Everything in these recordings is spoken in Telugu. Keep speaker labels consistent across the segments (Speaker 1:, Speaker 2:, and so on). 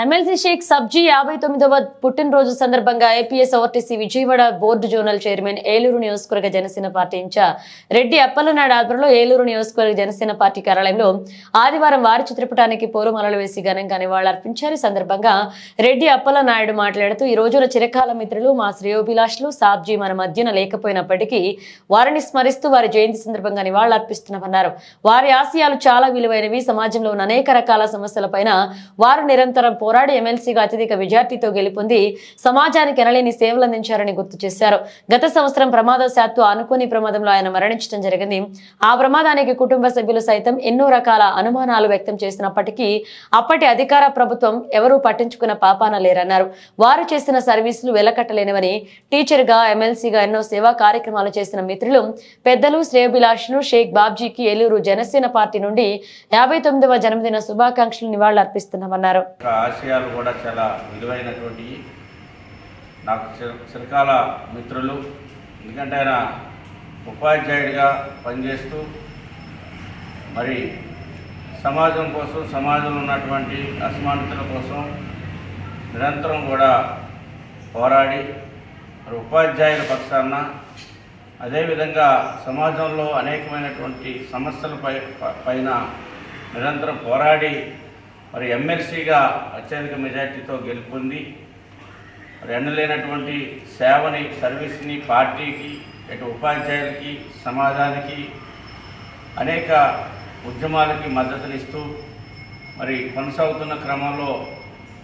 Speaker 1: ఎమ్మెల్సీ షేక్ సబ్జీ యాభై తొమ్మిదవ పుట్టినరోజు సందర్భంగా APSRTC Vijayawada board zonal chairman Eluru నియోజకవర్గ జనసేన పార్టీ ఇన్ఛార్జ్ రెడ్డి అప్పలనాయుడు ఆధ్వర్యంలో ఏలూరు నియోజకవర్గ జనసేన పార్టీ కార్యాలయంలో ఆదివారం వారి చిత్రపటానికి పూర్వమలలు వేసి ఘనంగా నివాళులర్పించారు. ఈ సందర్భంగా రెడ్డి అప్పలనాయుడు మాట్లాడుతూ ఈ రోజున చిరకాల మిత్రులు మా శ్రేయోభిలాషులు సాబ్జీ మన మధ్యన లేకపోయినప్పటికీ వారిని స్మరిస్తూ వారి జయంతి సందర్భంగా నివాళులర్పిస్తున్నామన్నారు. వారి ఆశయాలు చాలా విలువైనవి. సమాజంలో ఉన్న అనేక రకాల సమస్యలపైన వారు నిరంతరం పోరాడి ఎమ్మెల్సీగా అత్యధిక విజయార్థితో గెలుపొంది సమాజానికి ఎనలేని సేవలు అందించారని గుర్తు చేశారు. గత సంవత్సరం ప్రమాదశాత్తు అనుకోని ప్రమాదంలో ఆయన మరణించడం జరిగింది. ఆ ప్రమాదానికి కుటుంబ సభ్యులు సైతం ఎన్నో రకాల అనుమానాలు వ్యక్తం చేసినప్పటికీ అప్పటి అధికార ప్రభుత్వం ఎవరూ పట్టించుకున్న పాపాన లేరన్నారు. వారు చేసిన సర్వీసులు వెలకట్టలేనివని టీచర్గా ఎమ్మెల్సీగా ఎన్నో సేవా కార్యక్రమాలు చేసిన మిత్రులు పెద్దలు శ్రేయభిలాషులు షేక్ బాబ్జీకి ఏలూరు జనసేన పార్టీ నుండి యాభై తొమ్మిదవ జన్మదిన శుభాకాంక్షలు నివాళులర్పిస్తున్నామన్నారు.
Speaker 2: అర్పిస్తున్నామన్నారు ఆశయాలు కూడా చాలా విలువైనటువంటివి నాకు చిరకాల మిత్రులు. ఎందుకంటే ఆయన ఉపాధ్యాయుడిగా పనిచేస్తూ మరి సమాజం కోసం సమాజంలో ఉన్నటువంటి అసమానతల కోసం నిరంతరం కూడా పోరాడి మరి ఉపాధ్యాయుల పక్షాన అదేవిధంగా సమాజంలో అనేకమైనటువంటి సమస్యల పై పైన నిరంతరం పోరాడి మరి ఎమ్మెల్సీగా అత్యధిక మెజార్టీతో గెలుపొంది మరి ఎండలేనటువంటి సేవని సర్వీస్ని పార్టీకి ఇటు ఉపాధ్యాయులకి సమాజానికి అనేక ఉద్యమాలకి మద్దతునిస్తూ మరి కొనసాగుతున్న క్రమంలో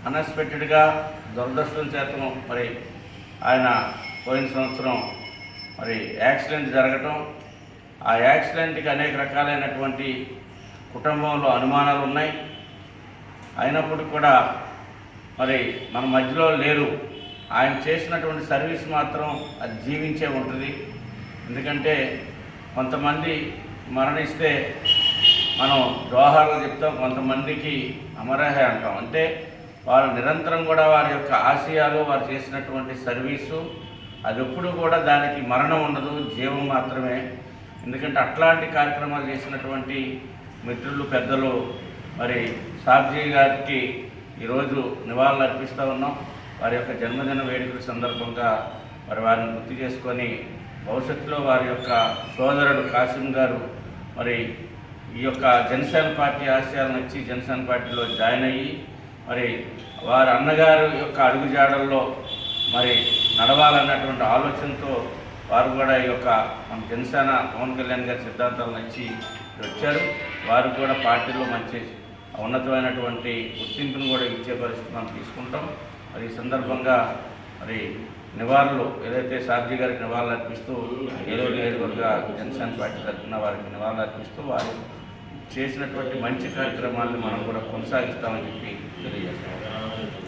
Speaker 2: అన్ఎక్స్పెక్టెడ్గా దురదృష్టం చేతను మరి ఆయన పోయిన సంవత్సరం మరి యాక్సిడెంట్ జరగటం. ఆ యాక్సిడెంట్కి అనేక రకాలైనటువంటి కుటుంబంలో అనుమానాలు ఉన్నాయి అయినప్పటికీ కూడా మరి మన మధ్యలో లేరు. ఆయన చేసినటువంటి సర్వీస్ మాత్రం అది జీవించే ఉంటుంది. ఎందుకంటే కొంతమంది మరణిస్తే మనం దోహాలు చెప్తాం కొంతమందికి అమరహే అంటాం. అంటే వారు నిరంతరం కూడా వారి యొక్క ఆశయాలు వారు చేసినటువంటి సర్వీసు అది ఎప్పుడు కూడా దానికి మరణం ఉండదు జీవం మాత్రమే. ఎందుకంటే అట్లాంటి కార్యక్రమాలు చేసినటువంటి మిత్రులు పెద్దలు మరి సాబ్జీ గారికి ఈరోజు నివాళులు అర్పిస్తూ ఉన్నాం. వారి యొక్క జన్మదిన వేడుకల సందర్భంగా మరి వారిని గుర్తు చేసుకొని భవిష్యత్తులో వారి యొక్క సోదరుడు కాసిం గారు మరి ఈ యొక్క జనసేన పార్టీ ఆశయాలను ఇచ్చి జనసేన పార్టీలో జాయిన్ అయ్యి మరి వారి అన్నగారు యొక్క అడుగుజాడల్లో మరి నడవాలన్నటువంటి ఆలోచనతో వారు కూడా ఈ యొక్క మన జనసేన పవన్ కళ్యాణ్ గారి సిద్ధాంతాలను ఇచ్చి వచ్చారు. వారు కూడా పార్టీలో మంచి ఉన్నతమైనటువంటి గుర్తింపును కూడా ఇచ్చే పరిస్థితి మనం తీసుకుంటాం. మరి ఈ సందర్భంగా మరి నివాళులు ఏదైతే సార్జీ గారికి నివాళులు అర్పిస్తూ ఏదో నియోజకవర్గ జనసేన పార్టీ తరఫున వారికి నివాళులు అర్పిస్తూ వారు చేసినటువంటి మంచి కార్యక్రమాలను మనం కూడా కొనసాగిస్తామని చెప్పి తెలియజేస్తాం